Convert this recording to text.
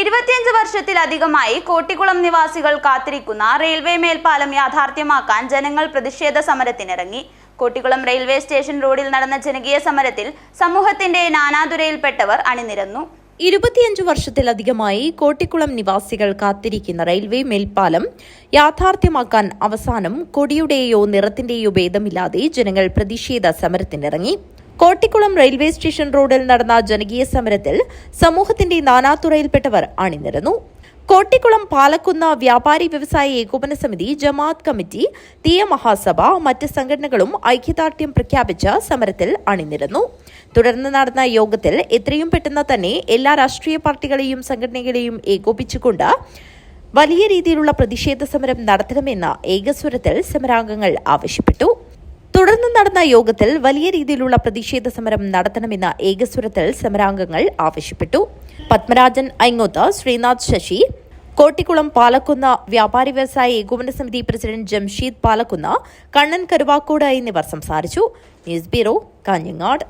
ഇരുപത്തിയഞ്ച് വർഷത്തിലധികമായി കോട്ടിക്കുളം നിവാസികൾ കാത്തിരിക്കുന്ന റെയിൽവേ മേൽപ്പാലം യാഥാർത്ഥ്യമാക്കാൻ ജനങ്ങൾ പ്രതിഷേധ സമരത്തിനിറങ്ങി. കോട്ടിക്കുളം റെയിൽവേ സ്റ്റേഷൻ റോഡിൽ നടന്ന ജനകീയ സമരത്തിൽ സമൂഹത്തിന്റെ നാനാതുരയിൽപ്പെട്ടവർ അണിനിരന്നു. ഇരുപത്തിയഞ്ചു വർഷത്തിലധികമായി കോട്ടിക്കുളം നിവാസികൾ കാത്തിരിക്കുന്ന റെയിൽവേ മേൽപ്പാലം യാഥാർത്ഥ്യമാക്കാൻ അവസാനം കൊടിയുടെയോ നിറത്തിന്റെയോ ഭേദമില്ലാതെ ജനങ്ങൾ പ്രതിഷേധ സമരത്തിനിറങ്ങി. കോട്ടിക്കുളം റെയിൽവേ സ്റ്റേഷൻ റോഡിൽ നടന്ന ജനകീയ സമരത്തിൽ സമൂഹത്തിന്റെ നാനാതുറയിൽപ്പെട്ടവർ അണിനിരന്നു. കോട്ടിക്കുളം പാലക്കുന്ന വ്യാപാരി വ്യവസായ ഏകോപന സമിതി ജമാഅത്ത് കമ്മിറ്റി തീയ മഹാസഭ മറ്റ് സംഘടനകളും ഐക്യദാർഢ്യം പ്രഖ്യാപിച്ച സമരത്തിൽ അണിനിരന്നു. തുടർന്ന് നടന്ന യോഗത്തിൽ എത്രയും പെട്ടെന്ന് തന്നെ എല്ലാ രാഷ്ട്രീയ പാർട്ടികളെയും സംഘടനകളെയും ഏകോപിച്ചുകൊണ്ട് വലിയ രീതിയിലുള്ള പ്രതിഷേധ സമരം നടത്തണമെന്ന് ഏകസ്വരത്തിൽ സമരാംഗങ്ങൾ ആവശ്യപ്പെട്ടു. തുടർന്ന് നടന്ന യോഗത്തിൽ വലിയ രീതിയിലുള്ള പ്രതിഷേധ സമരം നടത്തണമെന്ന ഏകസ്വരത്തിൽ സമരാംഗങ്ങൾ ആവശ്യപ്പെട്ടു. പത്മരാജൻ ഐങ്ങോത്ത് ശ്രീനാഥ് ശശി കോട്ടിക്കുളം പാലക്കുന്ന വ്യാപാരി വ്യവസായ ഏകോപന സമിതി പ്രസിഡന്റ് ജംഷീദ് പാലക്കുന്ന കണ്ണൻ കരുവാക്കോട് എന്നിവർ സംസാരിച്ചു. News bureau Kanhangad.